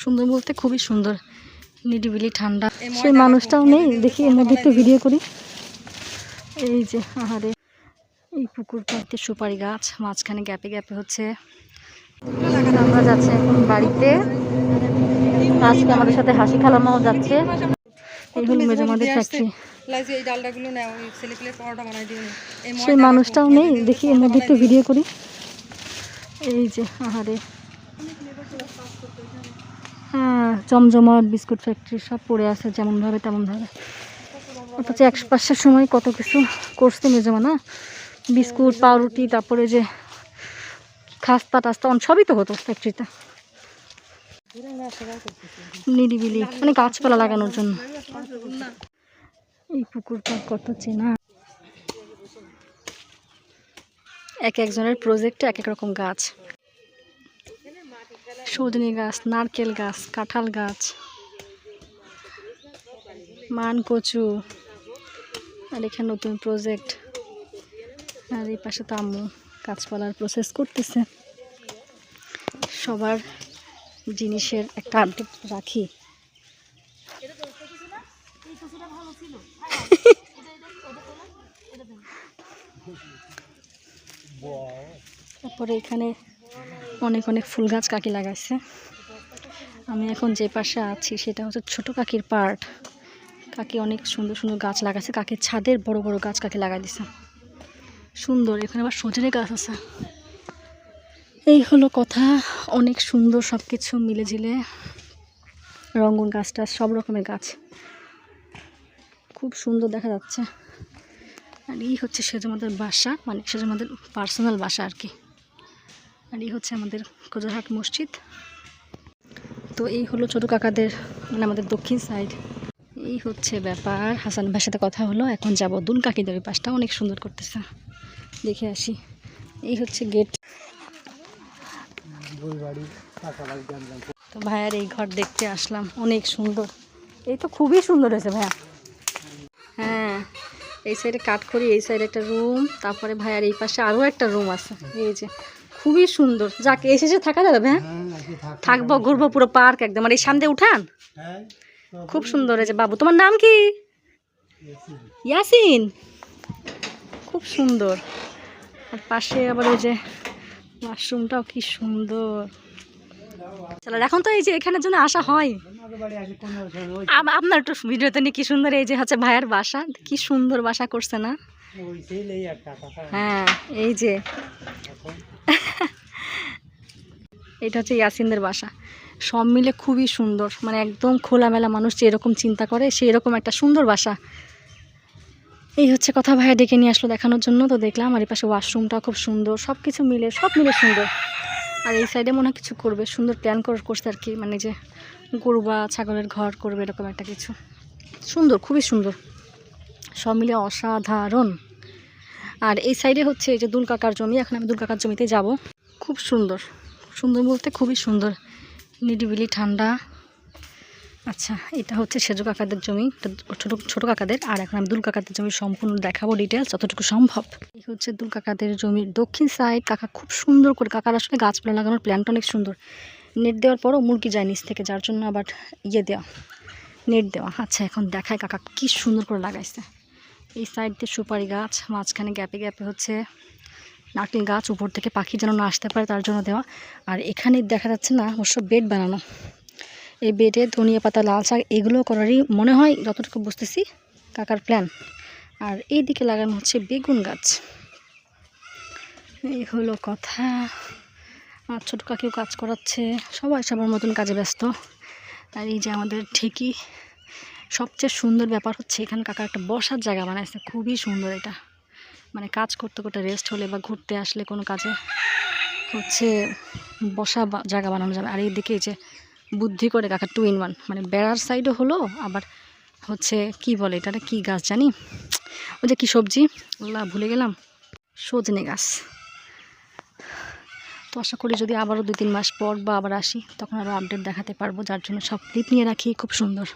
সুন্দর। বলতে খুবই সুন্দর। নিরিবিলি ঠান্ডা। সেই মানুষটাও নেই দেখি এর মধ্যে একটু ভিডিও করি। এই যে আহারে। এই পুকুর পাড়তে সুপারি গাছ মাঝখানে গ্যাপে গ্যাপে হচ্ছে। আমরা যাচ্ছি এখন বাড়িতে। আজকে আমাদের সাথে হাসি খালামাও যাচ্ছে। এই হলো মেজামাদের ফ্যাক্টরি সেই মানুষটাও নেই দেখি এর মধ্যে একটু ভিডিও করি। এই যে আহারে। হ্যাঁ জমজমাট বিস্কুট ফ্যাক্টরি সব পড়ে আছে, যেমন ভাবে তেমন ভাবে। অথচ একশো পাঁচটার সময় কত কিছু করছে মেজমা, না? বিস্কুট, পাউরুটি, তারপরে যে খাস্তা টাস্তা, অন সবই তো হতো ফ্যাক্টরিতে নিরিবিলি মানে গাছপালা লাগানোর জন্য। এই পুকুরটা কত চেনা। এক একজনের প্রজেক্টে এক এক রকম গাছ। সজনি গাছ, নারকেল গাছ, কাঁঠাল গাছ, মান কচু, আর এখানে নতুন প্রজেক্ট আর এই পাশে তো আম্মু গাছপালার প্রসেস করতেছে। সবার জিনিসের একটা আপডেট রাখি। তারপরে এখানে অনেক অনেক ফুল গাছ কাকি লাগাইছে। আমি এখন যে পাশে আছি সেটা হচ্ছে ছোট কাকির পার্ট। কাকি অনেক সুন্দর সুন্দর গাছ লাগাইছে। কাকির ছাদের বড় বড় গাছ কাকি লাগাই দিছে। সুন্দর, এখানে আবার সজনে গাছ আছে। এই হলো কথা। অনেক সুন্দর সব কিছু মিলে ঝিলে রঙ্গন গাছটা সব রকমের গাছ। খুব সুন্দর দেখা যাচ্ছে। আর এই হচ্ছে সেজমাদের বাসা মানে সেজ আমাদের পার্সোনাল বাসা আর কি। আর এই হচ্ছে আমাদের কোজারহাট মসজিদ। তো এই হলো ছোটো কাকাদের মানে আমাদের দক্ষিণ সাইড এই হচ্ছে ব্যাপার। হাসান ভাইয়ের সাথে কথা হলো, এখন যাব দুল কাকিদের পাশটা, অনেক সুন্দর করতেছে। দেখে আসি। এই হচ্ছে গেট তো ভাইয়ার এই ঘর দেখতে আসলাম, অনেক সুন্দর। এই তো খুবই সুন্দর হয়েছে ভাইয়া। হ্যাঁ এই সাইডে কাঠখড়ি, এই সাইডে একটা রুম তারপরে ভাইয়ার এই পাশে আরও একটা রুম আছে। এই যে খুবই সুন্দর। যাকে এসে থাকা যাবে হ্যাঁ? থাকব ঘুরবো পুরো পার্ক একদম। আর এই সামনে উঠান। খুব সুন্দর হয়েছে। বাবু তোমার নাম কি? ইয়াসিন। খুব সুন্দর। আর পাশে আবার ওই যে মাশরুমটাও কি সুন্দর। চলো এখন তো এই যে এখানের জন্য আসা হয়। আপনার একটু ভিডিওতে নিয়ে কি সুন্দর এই যে হচ্ছে ভাইয়ার বাসা। কি সুন্দর বাসা করছে না? হ্যাঁ এই যে। এটা হচ্ছে ইয়াসিনদের বাসা। সব মিলে খুবই সুন্দর। মানে একদম খোলামেলা মানুষ যে এরকম চিন্তা করে সেই রকম একটা সুন্দর বাসা। এই হচ্ছে কথা ভাইয়া ডেকে নিয়ে আসলো দেখানোর জন্য। তো দেখলাম আর এই পাশে ওয়াশরুমটা খুব সুন্দর। সব কিছু মিলে সব মিলে সুন্দর। আর এই সাইডে মনে হয় কিছু করবে। সুন্দর প্ল্যান করে করছে আর কি। মানে যে গরু বা ছাগলের ঘর করবে এরকম একটা কিছু। সুন্দর খুবই সুন্দর। সব মিলে অসাধারণ। আর এই সাইডে হচ্ছে এই যে দুল কাকার জমি, এখন আমি দুল কাকার জমিতে যাব। খুব সুন্দর। সুন্দর বলতে খুবই সুন্দর। নিরিবিলি, ঠান্ডা। আচ্ছা এটা হচ্ছে সেজু কাকাদের জমি ছোটো ছোটো কাকাদের। আর এখন আমি দুল কাকাদের জমি সম্পূর্ণ দেখাবো ডিটেলস যতটুকু সম্ভব। এই হচ্ছে দুল কাকাদের জমির দক্ষিণ সাইড। কাকা খুব সুন্দর করে, কাকার আসলে গাছপালা লাগানোর প্ল্যানটা অনেক সুন্দর। নেট দেওয়ার পরও মুরগি যায় নিচ থেকে, যার জন্য আবার ইয়ে দেওয়া, নেট দেওয়া। আচ্ছা এখন দেখায় কাকা কি সুন্দর করে লাগাইছে। এই সাইড দিয়ে সুপারি গাছ, মাঝখানে গ্যাপে গ্যাপে হচ্ছে নারকেল গাছ, উপর থেকে পাখি যেন না আসতে পারে তার জন্য দেওয়া। আর এখানে দেখা যাচ্ছে না, অবশ্য বেড বানানো। এই বেডে ধনিয়া পাতা, লাল শাক, এগুলো করারই মনে হয়, যতটুকু বুঝতেছি, কাকার প্ল্যান আর এই দিকে লাগানো হচ্ছে বেগুন গাছ। এই হলো কথা। আর ছোটো কাকেও কাজ করাচ্ছে, সবাই সবার মতন কাজে ব্যস্ত। আর এই যে আমাদের ঠিকই সবচেয়ে সুন্দর ব্যাপার হচ্ছে এখানে কাকা একটা বসার জায়গা বানাইছে। খুবই সুন্দর এটা। মানে কাজ করতে করতে রেস্ট হলে বা ঘুরতে আসলে কোনো কাজে হচ্ছে বসা জায়গা বানানো যাবে। আর এইদিকে এই যে বুদ্ধি করে কাকা টু ইন ওয়ান মানে বেড়ার সাইডও হলো, আবার হচ্ছে কি বলে এটা কি গাছ জানি? ওই যে কি সবজি? আল্লাহ, ভুলে গেলাম। সজনে গাছ। তো আশা করি যদি আবারও দুই তিন মাস পর বা আবার আসি, তখন আরও আপডেট দেখাতে পারব। যার জন্য সব ক্লিপ নিয়ে রাখি, খুব সুন্দর।